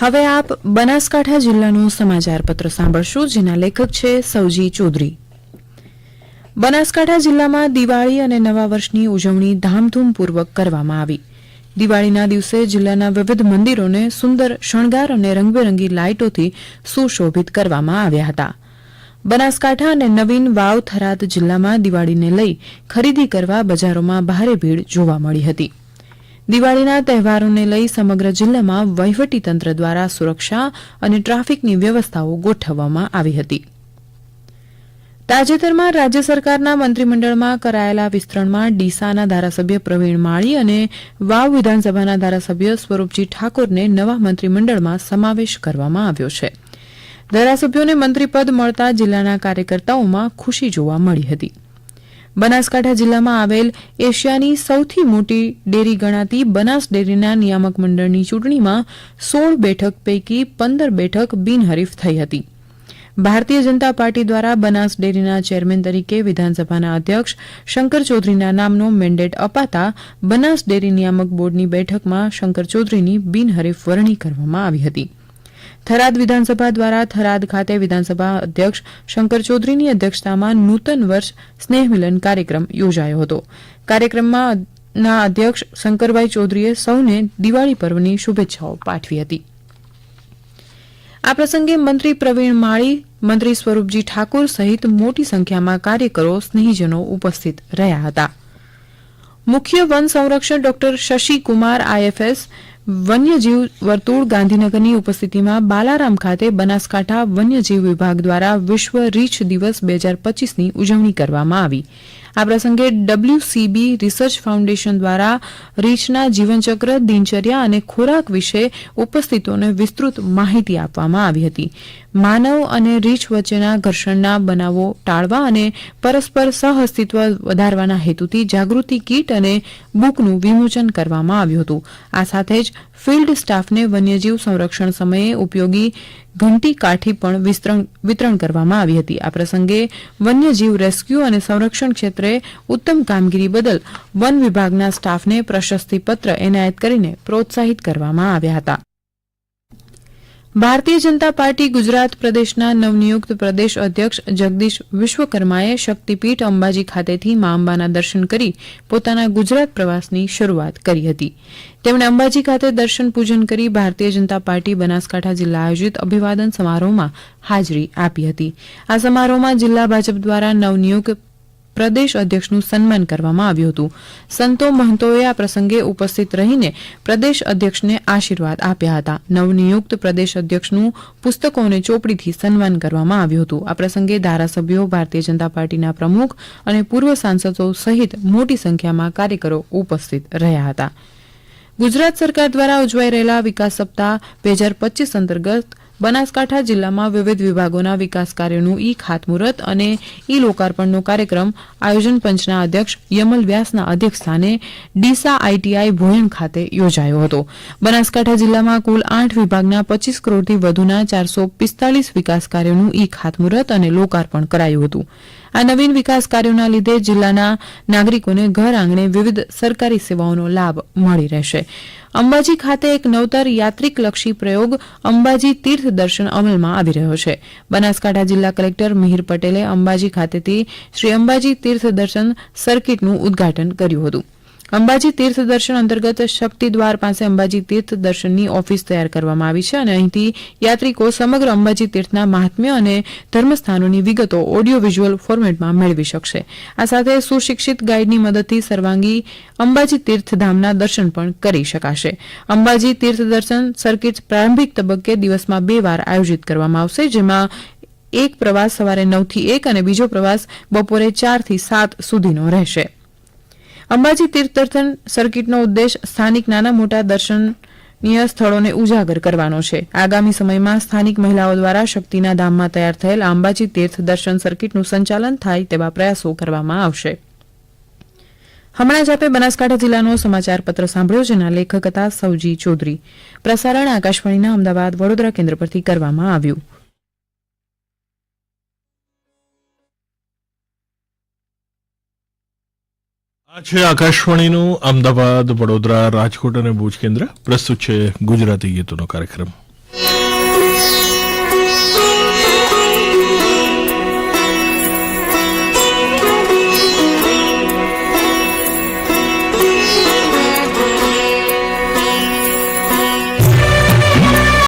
હવે આપ બનાસકાંઠા જિલ્લાનું સમાચાર પત્ર સાંભળશો, જેના લેખક છે સૌજી ચૌધરી. બનાસકાંઠા જિલ્લામાં દિવાળી અને નવા વર્ષની ઉજવણી ધામધૂમપૂર્વક કરવામાં આવી. દિવાળીના દિવસે જિલ્લાના વિવિધ મંદિરોને સુંદર શણગાર અને રંગબેરંગી લાઇટોથી સુશોભિત કરવામાં આવ્યા હતા. બનાસકાંઠા અને નવીન વાવ થરાદ જિલ્લામાં દિવાળીને લઈ ખરીદી કરવા બજારોમાં ભારે ભીડ જોવા મળી હતી. દિવાળીના તહેવારોને લઈ સમગ્ર જિલ્લામાં વહીવટીતંત્ર દ્વારા સુરક્ષા અને ટ્રાફિકની વ્યવસ્થાઓ ગોઠવવામાં આવી હતી. તાજેતરમાં રાજ્ય સરકારના મંત્રીમંડળમાં કરાયેલા વિસ્તરણમાં ડીસાના ધારાસભ્ય પ્રવીણ માળી અને વાવ વિધાનસભાના ધારાસભ્ય સ્વરૂપજી ઠાકોરને નવા મંત્રીમંડળમાં સમાવેશ કરવામાં આવ્યો છે. ધારાસભ્યોને મંત્રીપદ મળતા જિલ્લાના કાર્યકર્તાઓમાં ખુશી જોવા મળી હતી. બનાસકાંઠા જિલ્લામાં આવેલ એશિયાની સૌથી મોટી ડેરી ગણાતી બનાસ ડેરીના નિયામક મંડળની ચૂંટણીમાં સોળ બેઠક પૈકી પંદર બેઠક બિનહરીફ થઈ હતી. ભારતીય જનતા પાર્ટી દ્વારા બનાસ ડેરીના ચેરમેન તરીકે વિધાનસભાના અધ્યક્ષ શંકર ચૌધરીના નામનો મેન્ડેટ અપાતા બનાસ ડેરી નિયામક બોર્ડની બેઠકમાં શંકર ચૌધરીની બિનહરીફ વરણી કરવામાં આવી હતી. થરાદ વિધાનસભા દ્વારા થરાદ ખાતે વિધાનસભા અધ્યક્ષ શંકર ચૌધરીની અધ્યક્ષતામાં નૂતન વર્ષ સ્નેહમિલન કાર્યક્રમ યોજાયો હતો. કાર્યક્રમમાં અધ્યક્ષ શંકરભાઈ ચૌધરીએ સૌને દિવાળી પર્વની શુભેચ્છાઓ પાઠવી હતી. આ પ્રસંગે મંત્રી પ્રવીણ માળી, મંત્રી સ્વરૂપજી ઠાકોર સહિત મોટી સંખ્યામાં કાર્યકરો, સ્નેહીજનો ઉપસ્થિત રહ્યા હતા. મુખ્ય વન સંરક્ષક ડોક્ટર શશિકુમાર આઈએફએસ વન્યજીવ વર્તુળ ગાંધીનગરની ઉપસ્થિતિમાં બાલારામ ખાતે બનાસકાંઠા વન્યજીવ વિભાગ દ્વારા વિશ્વ રીછ દિવસ બે હજાર પચીસની ઉજવણી કરવામાં આવી. આ પ્રસંગે ડબલ્યુસીબી રિસર્ચ ફાઉન્ડેશન દ્વારા રીંછના જીવનચક્ર, દિનચર્યા અને ખોરાક વિશે ઉપસ્થિતોને વિસ્તૃત માહિતી આપવામાં આવી હતી. માનવ અને રીંછ વચ્ચેના ઘર્ષણના બનાવો ટાળવા અને પરસ્પર સહઅસ્તિત્વ વધારવાના હેતુથી જાગૃતિ કીટ અને બુકનું વિમોચન કરવામાં આવ્યું હતું. આ સાથે જ ફિલ્ડ સ્ટાફને વન્યજીવ સંરક્ષણ સમયે ઉપયોગી ઘંટી કાઠી પણ વિતરણ કરવામાં આવી હતી. આ પ્રસંગે વન્યજીવ રેસ્ક્યુ અને સંરક્ષણ ક્ષેત્રે ઉત્તમ કામગીરી બદલ વન વિભાગના સ્ટાફને પ્રશસ્તિપત્ર એનાયત કરીને પ્રોત્સાહિત કરવામાં આવ્યા હતા. ભારતીય જનતા પાર્ટી ગુજરાત પ્રદેશના નવનિયુક્ત પ્રદેશ અધ્યક્ષ જગદીશ વિશ્વકર્માએ શક્તિપીઠ અંબાજી ખાતેથી મા અંબાના દર્શન કરી પોતાના ગુજરાત પ્રવાસની શરૂઆત કરી હતી. તેમણે અંબાજી ખાતે દર્શન પૂજન કરી ભારતીય જનતા પાર્ટી બનાસકાંઠા જિલ્લા આયોજિત અભિવાદન સમારોહમાં હાજરી આપી હતી. આ સમારોહમાં જિલ્લા ભાજપ દ્વારા નવનિયુક્ત પ્રદેશ અધ્યક્ષનું સન્માન કરવામાં આવ્યું હતું. સંતો મહંતોએ આ પ્રસંગે ઉપસ્થિત રહીને પ્રદેશ અધ્યક્ષને આશીર્વાદ આપ્યા હતા. નવનિયુક્ત પ્રદેશ અધ્યક્ષનું પુસ્તકોને ચોપડીથી સન્માન કરવામાં આવ્યું હતું. આ પ્રસંગે ધારાસભ્યો, ભારતીય જનતા પાર્ટીના પ્રમુખ અને પૂર્વ સાંસદો સહિત મોટી સંખ્યામાં કાર્યકરો ઉપસ્થિત રહ્યા હતા. ગુજરાત સરકાર દ્વારા ઉજવાઈ રહેલા વિકાસ સપ્તાહ બે હજાર પચીસ અંતર્ગત બનાસકાંઠા જિલ્લામાં વિવિધ વિભાગોના વિકાસ કાર્યોનું ઈ ખાતમુહૂર્ત અને ઈ લોકાર્પણનો કાર્યક્રમ આયોજન પંચના અધ્યક્ષ યમલ વ્યાસના અધ્યક્ષસ્થાને ડીસા આઈટીઆઈ ભોયણ ખાતે યોજાયો હતો. બનાસકાંઠા જિલ્લામાં કુલ આઠ વિભાગના પચીસ કરોડથી વધુના ચારસો પિસ્તાલીસ વિકાસ કાર્યોનું ઈ ખાતમુહૂર્ત અને લોકાર્પણ કરાયું હતું. આ નવીન વિકાસ કાર્યોના લીધે જિલ્લાના નાગરિકોને ઘર આંગણે વિવિધ સરકારી સેવાઓનો લાભ મળી રહેશે. અંબાજી ખાતે એક નવતર યાત્રિકલક્ષી પ્રયોગ અંબાજી તીર્થ દર્શન અમલમાં આવી રહ્યો છે. બનાસકાંઠા જિલ્લા કલેક્ટર મિહિર પટેલે અંબાજી ખાતેથી શ્રી અંબાજી તીર્થ દર્શન સર્કિટનું ઉદ્ઘાટન કર્યું હતું. અંબાજી તીર્થ દર્શન અંતર્ગત શક્તિ દ્વાર પાસે અંબાજી તીર્થ દર્શનની ઓફિસ તૈયાર કરવામાં આવી છે અને અહીંથી યાત્રિકો સમગ્ર અંબાજી તીર્થના મહાત્મ્ય અને ધર્મસ્થાનોની વિગતો ઓડિયો વિઝ્યુઅલ ફોર્મેટમાં મેળવી શકશે. આ સાથે સુશિક્ષિત ગાઈડની મદદથી સર્વાંગી અંબાજી તીર્થધામના દર્શન પણ કરી શકાશે. અંબાજી તીર્થ દર્શન સર્કિટ પ્રારંભિક તબક્કે દિવસમાં બે વાર આયોજિત કરવામાં આવશે, જેમાં એક પ્રવાસ સવારે નવથી એક અને બીજો પ્રવાસ બપોરે ચારથી સાત સુધીનો રહેશે. અંબાજી તીર્થદર્શન સર્કિટનો ઉદ્દેશ સ્થાનિક નાના મોટા દર્શનીય સ્થળોને ઉજાગર કરવાનો છે. આગામી સમયમાં સ્થાનિક મહિલાઓ દ્વારા શક્તિના ધામમાં તૈયાર થયેલ અંબાજી તીર્થ દર્શન સર્કિટનું સંચાલન થાય તેવા પ્રયાસો કરવામાં આવશે. હમણાં જ આપે બનાસકાંઠા જિલ્લાનો સમાચાર પત્ર સાંભળ્યો જેના લેખક હતા સૌજી ચૌધરી. પ્રસારણ આકાશવાણીના અમદાવાદ વડોદરા કેન્દ્ર પરથી કરવામાં આવ્યું. છે આકાશવાણીનું અમદાવાદ વડોદરા રાજકોટ અને ભુજ કેન્દ્ર. પ્રસ્તુત છે ગુજરાતી ગીતોનો કાર્યક્રમ.